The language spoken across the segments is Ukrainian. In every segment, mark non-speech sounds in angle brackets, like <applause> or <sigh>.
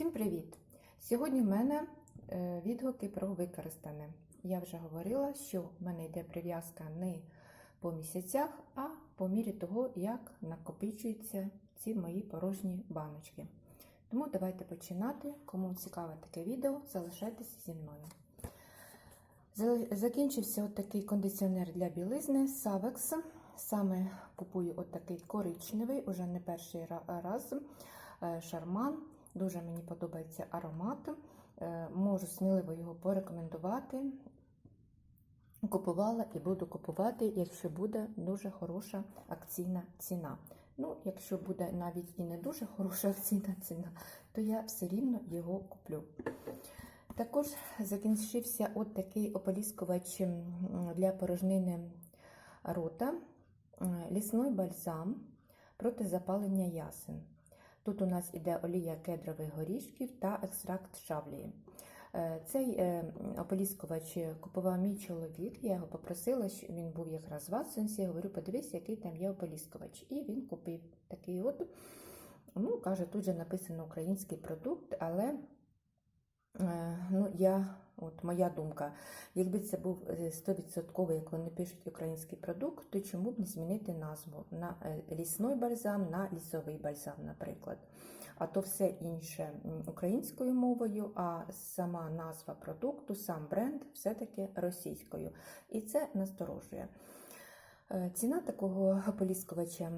Всім привіт! Сьогодні в мене е, відгуки про використане. Я вже говорила, що в мене йде прив'язка не по місяцях, а по мірі того, як накопичуються ці мої порожні баночки. Тому давайте починати. Кому цікаве таке відео, залишайтеся зі мною. Закінчився от такий кондиціонер для білизни Savex. Саме купую от такий коричневий, уже не перший раз. Е, Шарман. Дуже мені подобається аромат. Е, Можу сміливо його порекомендувати. Купувала і буду купувати, якщо буде дуже хороша акційна ціна. Ну, якщо буде навіть і не дуже хороша акційна ціна, то я все рівно його куплю. Також закінчився от такий ополіскувач для порожнини рота, м, лісний бальзам проти запалення ясен. Тут у нас іде олія кедрових горішків та екстракт шавлії. Е, Цей е, ополіскувач купував мій чоловік. Я його попросила, що він був якраз в Ватсонсі. Я говорю, подивись, який там є ополіскувач. І він купив такий от. Ну, каже, тут же написано український продукт, але ну, я, от моя думка, якби це був е, 100%, як вони пишуть український продукт, то чому б не змінити назву на е, лісний бальзам на лісовий бальзам, наприклад. А то все інше українською мовою, а сама назва продукту, сам бренд все-таки російською. І це насторожує. Е, Ціна такого ополіскувача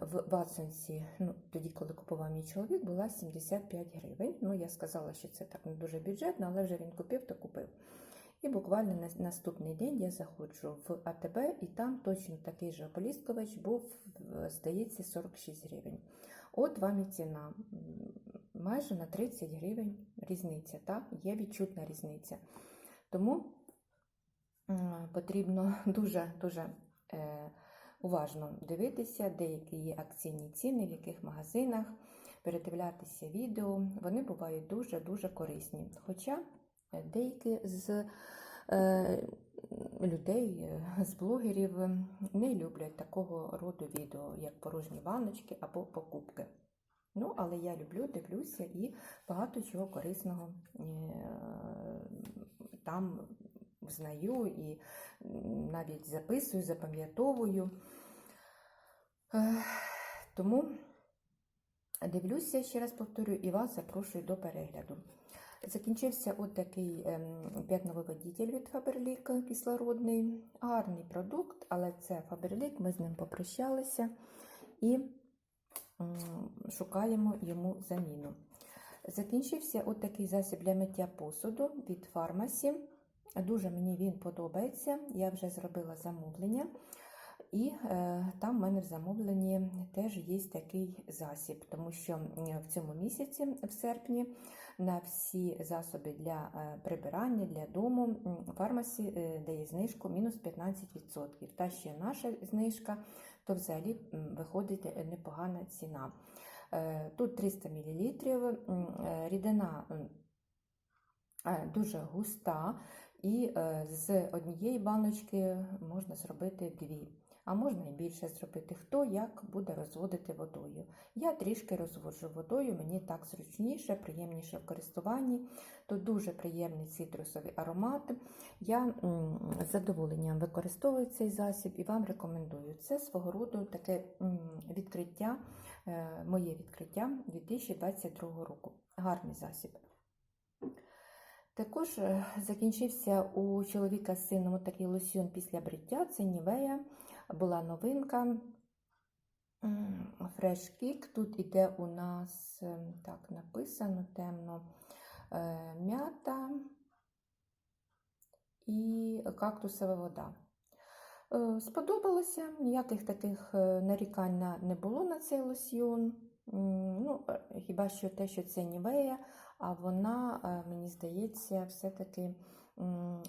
в Ватсонсі, ну, тоді, коли купував мій чоловік, була 75 гривень. Ну, я сказала, що це так не дуже бюджетно, але вже він купив, то купив. І буквально на наступний день я заходжу в АТБ, і там точно такий же ополіскувач був, здається, 46 гривень. От вам і ціна. Майже на 30 гривень різниця, так? Є відчутна різниця. Тому потрібно <laughs> дуже-дуже уважно дивитися, деякі є акційні ціни, в яких магазинах, передивлятися відео. Вони бувають дуже-дуже корисні. Хоча е, деякі з е, людей, е, з блогерів не люблять такого роду відео, як порожні баночки або покупки. Ну, але я люблю, дивлюся і багато чого корисного е, там знаю і навіть записую, запам'ятовую. Тому дивлюся, ще раз повторюю, і вас запрошую до перегляду. Закінчився от такий ем, п'ятновиводитель від Faberlic кислородний. Гарний продукт, але це Faberlic, ми з ним попрощалися і шукаємо йому заміну. Закінчився от такий засіб для миття посуду від фармасі. Дуже мені він подобається. Я вже зробила замовлення. І е, там в мене в замовленні теж є такий засіб, тому що в цьому місяці, в серпні, на всі засоби для е, прибирання, для дому фармасі е, дає знижку мінус 15%. Та ще наша знижка, то взагалі виходить непогана ціна. Тут 300 мл, рідина дуже густа, і е, з однієї баночки можна зробити дві. А можна і більше зробити, хто як буде розводити водою. Я трішки розводжу водою, мені так зручніше, приємніше в користуванні. Тут дуже приємний цитрусовий аромат. Я з задоволенням використовую цей засіб і вам рекомендую. Це свого роду таке відкриття, е, моє відкриття 2022 року. Гарний засіб. Також е, закінчився у чоловіка з сином такий лосьйон після бриття. Це Нівея, була новинка. Fresh Kick. Тут іде у нас е, так написано темно е, м'ята і кактусова вода. Сподобалося, ніяких таких нарікань не було на цей лосьйон. Ну, хіба що те, що це Нівея, а вона, е, мені здається, все-таки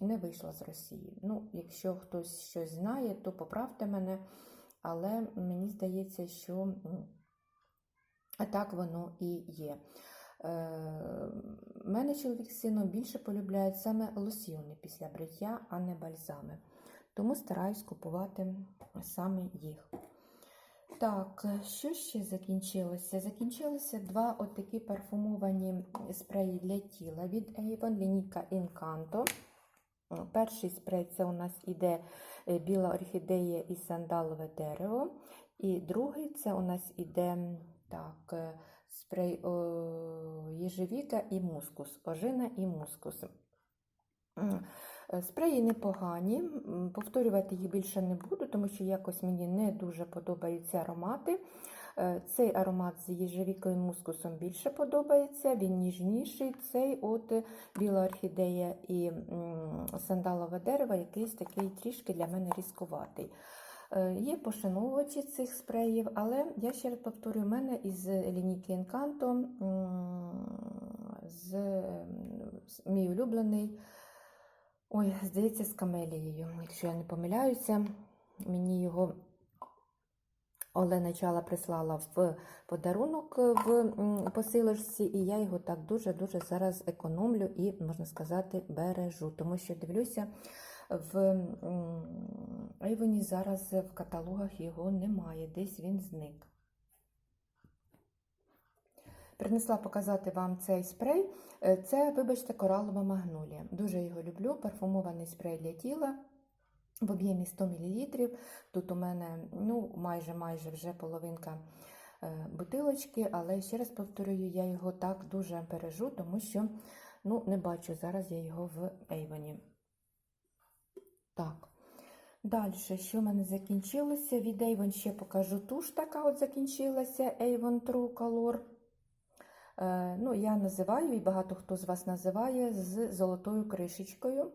не вийшла з Росії. Ну, якщо хтось щось знає, то поправте мене, але мені здається, що так воно і є. Е, мене чоловік з сином більше полюбляють саме лосьйони після бриття, а не бальзами. Тому стараюсь купувати саме їх. Так, що ще закінчилося? Закінчилися два отакі парфумовані спреї для тіла від Avon, лінійка Encanto. Перший спрей це у нас іде е, біла орхідея і сандалове дерево. І другий це у нас іде так, е, спрей о, єжевіка і мускус, ожина і мускус. Е, Спреї непогані, повторювати їх більше не буду, тому що якось мені не дуже подобаються аромати. Е, Цей аромат з їжевікою і мускусом більше подобається, він ніжніший. Цей от е, біла орхідея і сандалове дерево, якийсь такий трішки для мене різкуватий. Є пошановувачі цих спреїв, але я ще раз повторюю, у мене із лінійки Encanto з- мій улюблений. Ой, здається, з камелією, якщо я не помиляюся, мені його Олена Чала прислала в подарунок в посилочці, і я його так дуже-дуже зараз економлю і, можна сказати, бережу. Тому що дивлюся, в м, зараз в каталогах його немає, десь він зник. Принесла показати вам цей спрей. Е, Це, вибачте, коралова магнолія. Дуже його люблю. Парфумований спрей для тіла в об'ємі 100 мл. Тут у мене ну, майже майже вже половинка е, бутилочки, але ще раз повторюю, я його так дуже бережу, тому що ну, не бачу зараз я його в Ейвоні. Так. Далі, що в мене закінчилося? Від Avon ще покажу туш, така от закінчилася Avon True Color. Е, ну, я називаю, і багато хто з вас називає з золотою кришечкою.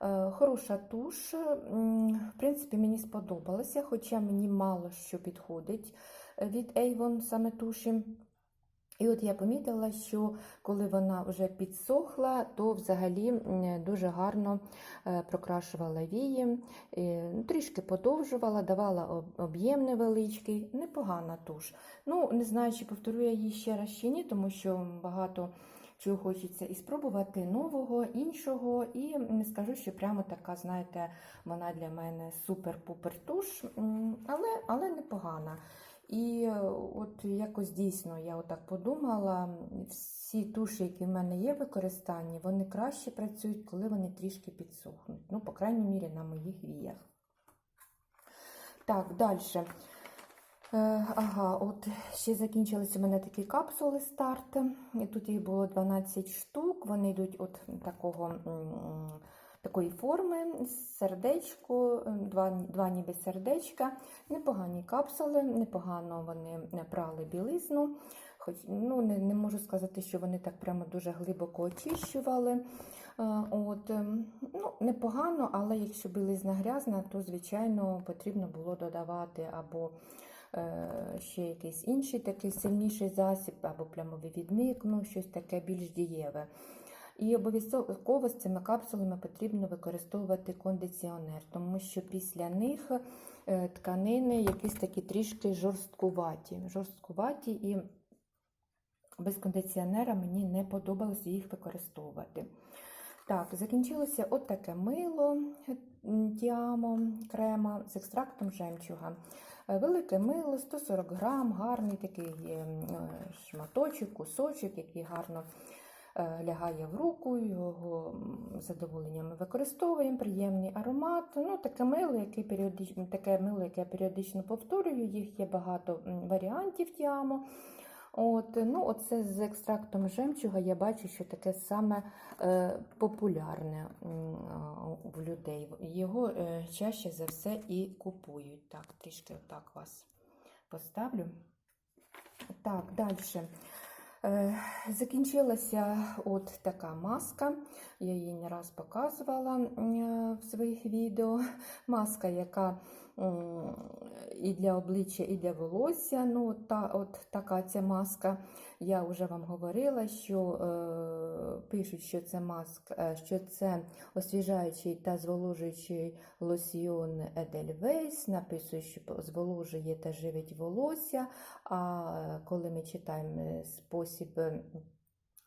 Е, Хороша туш. В принципі, мені сподобалася, хоча мені мало що підходить від Avon саме туші. І от я помітила, що коли вона вже підсохла, то взагалі дуже гарно е, прокрашувала вії, ну, трішки подовжувала, давала об'єм невеличкий, непогана туш. Ну, не знаю, чи повторю я її ще раз чи ні, тому що багато чого хочеться і спробувати нового, іншого. І не скажу, що прямо така, знаєте, вона для мене супер-пупер туш, але, але непогана. І е, от якось дійсно я отак подумала, всі туші, які в мене є в використанні, вони краще працюють, коли вони трішки підсохнуть. Ну, по крайній мірі, на моїх віях. Так, далі. Е, ага, от ще закінчилися у мене такі капсули старт. Тут їх було 12 штук. Вони йдуть от такого, такої форми, сердечко, е, два, два ніби сердечка. Непогані капсули, непогано вони прали білизну. Хоч ну, не, не можу сказати, що вони так прямо дуже глибоко очищували. Е, От, ем, ну, непогано, але якщо білизна грязна, то, звичайно, потрібно було додавати або е, ще якийсь інший такий сильніший засіб, або плямовивідник, ну, щось таке більш дієве. І обов'язково з цими капсулами потрібно використовувати кондиціонер, тому що після них е, тканини якісь такі трішки жорсткуваті. жорсткуваті і без кондиціонера мені не подобалося їх використовувати. Так, закінчилося от мило Тіамо крема з екстрактом жемчуга. Е, Велике мило, 140 грам, гарний такий е, шматочок, кусочок, який гарно лягає в руку, його м, з задоволенням ми використовуємо, приємний аромат. Ну, таке мило, яке періодично, таке мило, яке я періодично повторюю, їх є багато варіантів Тіамо. От, ну, оце з екстрактом жемчуга я бачу, що таке саме е, популярне а, в людей. Його е, чаще за все і купують. Так, трішки отак вас поставлю. Так, далі. Е, закінчилася от така маска. Я її не раз показувала в своїх відео. <laughs> Маска, яка і для обличчя, і для волосся. Ну, та, от така ця маска. Я вже вам говорила, що е, пишуть, що це маска, е, що це освіжаючий та зволожуючий лосьйон Edelweiss. Написує, що зволожує та живить волосся. А коли ми читаємо спосіб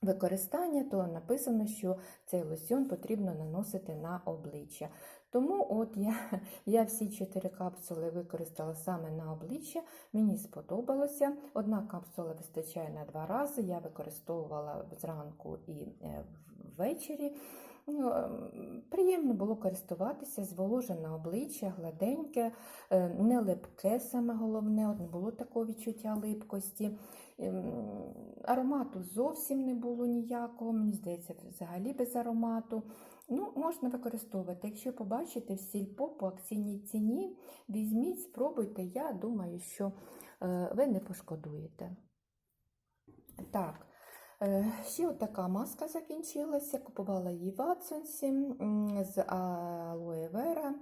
використання, то написано, що цей лосьон потрібно наносити на обличчя. Тому от я, <laughs> я всі чотири капсули використала саме на обличчя, мені сподобалося. Одна капсула вистачає на два рази, я використовувала зранку і е, ввечері. Ну, ем, Приємно було користуватися, зволожене обличчя, гладеньке, е, не липке, саме головне, от не було такого відчуття липкості. Ем, Аромату зовсім не було ніякого, мені здається, взагалі без аромату. Ну, Можна використовувати. Якщо побачите в сільпо по акційній ціні, візьміть, спробуйте, я думаю, що е, ви не пошкодуєте. Так. Е, Ще така маска закінчилася. Купувала її в Атсонсі з алоe вера,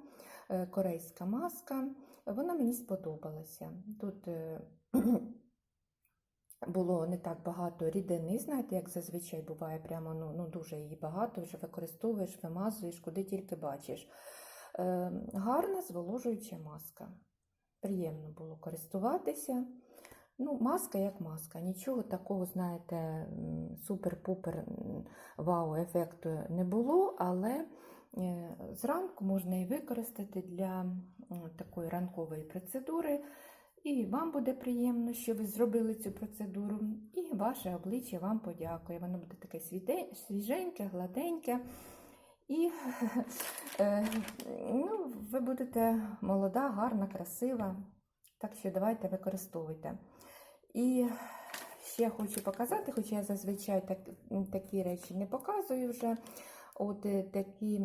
е, корейська маска. Вона мені сподобалася. Тут було не так багато рідини, знаєте, як зазвичай буває, прямо ну, ну дуже її багато, вже використовуєш, вимазуєш, куди тільки бачиш. Е, Гарна зволожуюча маска. Приємно було користуватися. Ну, маска як маска. Нічого такого, знаєте, супер-пупер вау-ефекту не було, але е, зранку можна і використати для такої ранкової процедури. І вам буде приємно, що ви зробили цю процедуру, і ваше обличчя вам подякує. Воно буде таке свіженьке, гладеньке. І <laughs> е, ну, ви будете молода, гарна, красива. Так що давайте використовуйте. І ще хочу показати, хоча я зазвичай так, такі речі не показую вже. От е, такі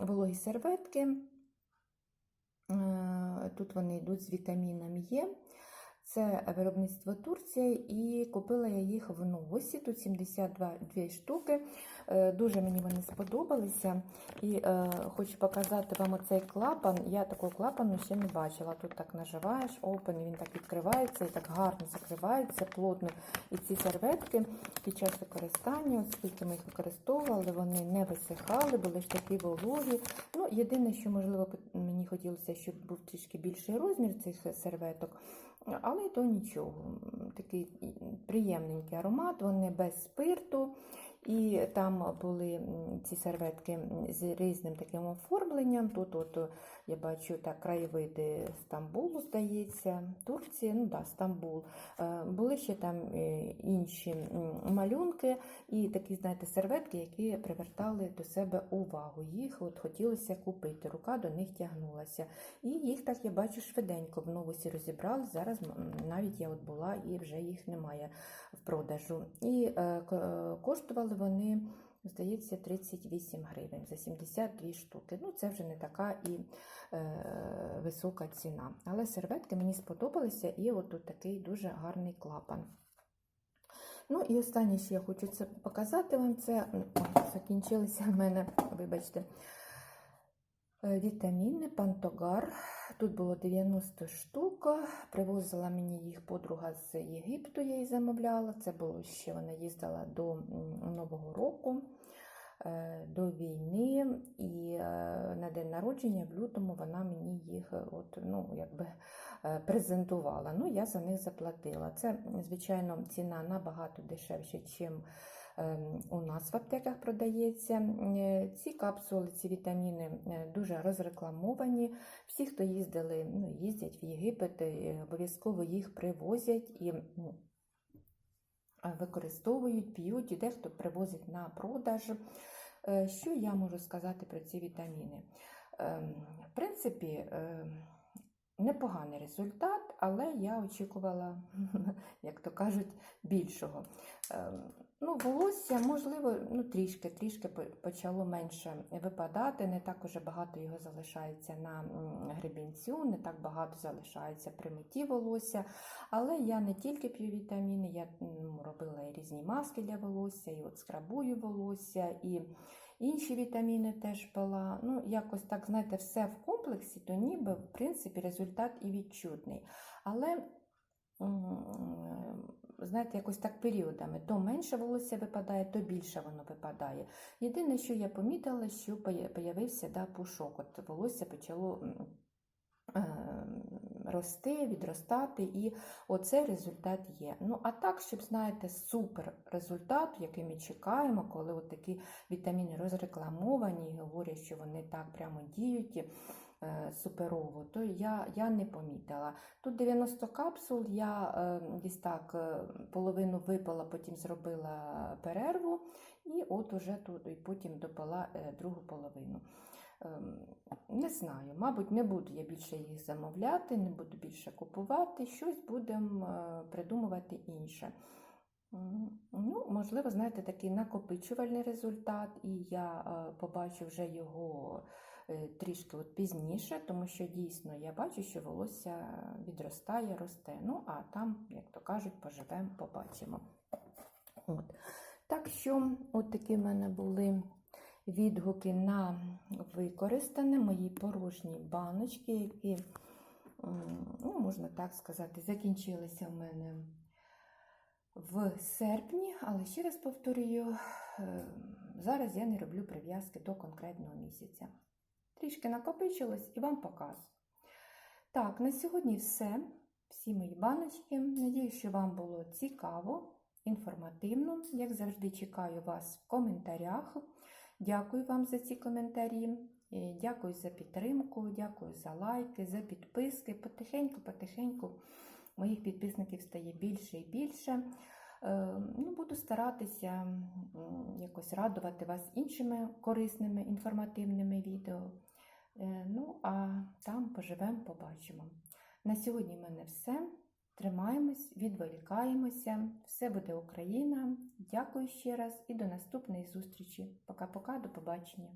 вологі серветки. Е, Тут вони йдуть з вітаміном Є. Це виробництво Турція, і купила я їх в новосі. Тут 72 дві штуки. Е, Дуже мені вони сподобалися. І е, хочу показати вам оцей клапан. Я такого клапану ще не бачила. Тут так наживаєш, open, він так відкривається і так гарно закривається, плотно. І ці серветки під час використання, оскільки ми їх використовували, вони не висихали, були ж такі вологі. Ну, єдине, що можливо мені хотілося, щоб був трішки більший розмір цих серветок. Але то нічого. Такий приємненький аромат, вони без спирту. І там були ці серветки з різним таким оформленням. Тут от я бачу так, краєвиди Стамбулу, здається, Турція, ну да, Стамбул. Е, Були ще там е, інші малюнки і такі, знаєте, серветки, які привертали до себе увагу. Їх от хотілося купити, рука до них тягнулася. І їх так я бачу швиденько в новосі розібрали. Зараз навіть я от була і вже їх немає в продажу. І е, ко- е, коштували вони, здається, 38 гривень за 72 штуки. Ну, це вже не така і е, висока ціна. Але серветки мені сподобалися, і от такий дуже гарний клапан. Ну і останнє, що я хочу це показати вам, це м, закінчилися в мене, вибачте, е, вітаміни, пантогар. Тут було 90 штук. Привозила мені їх подруга з Єгипту, я її замовляла. Це було ще вона їздила до Нового року, е, до війни. І е, на день народження в лютому вона мені їх е, от, ну, якби, презентувала. Ну, я за них заплатила. Це, звичайно, ціна набагато дешевша, ніж у нас в аптеках продається. Е, Ці капсули, ці вітаміни е, дуже розрекламовані. Всі, хто їздили, ну, їздять в Єгипет, обов'язково їх привозять і використовують, п'ють, і дехто привозить на продаж. Е, Що я можу сказати про ці вітаміни? Ем, В принципі, ем, непоганий результат, але я очікувала, <laughs> як то кажуть, більшого. Ну, волосся, можливо, ну, трішки, трішки почало менше випадати, не так уже багато його залишається на гребінцю, не так багато залишається при митті волосся. Але я не тільки п'ю вітаміни, я робила і різні маски для волосся, і от скрабую волосся, і інші вітаміни теж пила. Ну, якось так, знаєте, все в комплексі, то ніби, в принципі, результат і відчутний. Але знаєте, якось так періодами. То менше волосся випадає, то більше воно випадає. Єдине, що я помітила, що поя- появився да, пушок. От волосся почало е, рости, відростати, і оцей результат є. Ну, а так, щоб, знаєте, супер результат, який ми чекаємо, коли от такі вітаміни розрекламовані і говорять, що вони так прямо діють суперово, то я, я не помітила. Тут 90 капсул, я е, десь так е, половину випила, потім зробила перерву, і от уже тут і потім допила е, другу половину. Ем, Не знаю, мабуть, не буду я більше їх замовляти, не буду більше купувати, щось будемо е, придумувати інше. Ну, можливо, знаєте, такий накопичувальний результат, і я е, побачу вже його е, трішки от пізніше, тому що дійсно я бачу, що волосся відростає, росте. Ну, а там, як то кажуть, поживемо, побачимо. От. Так що, от такі в мене були відгуки на використане мої порожні баночки, які, ну, можна так сказати, закінчилися в мене в серпні, але ще раз повторюю, е, зараз я не роблю прив'язки до конкретного місяця. Трішки накопичилось і вам показую. Так, на сьогодні все. Всі мої баночки. Надію, що вам було цікаво, інформативно. Як завжди, чекаю вас в коментарях. Дякую вам за ці коментарі. Е, Дякую за підтримку, дякую за лайки, за підписки. Потихеньку-потихеньку моїх підписників стає більше і більше. Е, Ну, буду старатися якось радувати вас іншими корисними інформативними відео. Е, Ну, а там поживемо, побачимо. На сьогодні в мене все. Тримаємось, відволікаємося. Все буде Україна. Дякую ще раз і до наступної зустрічі. Пока-пока, до побачення.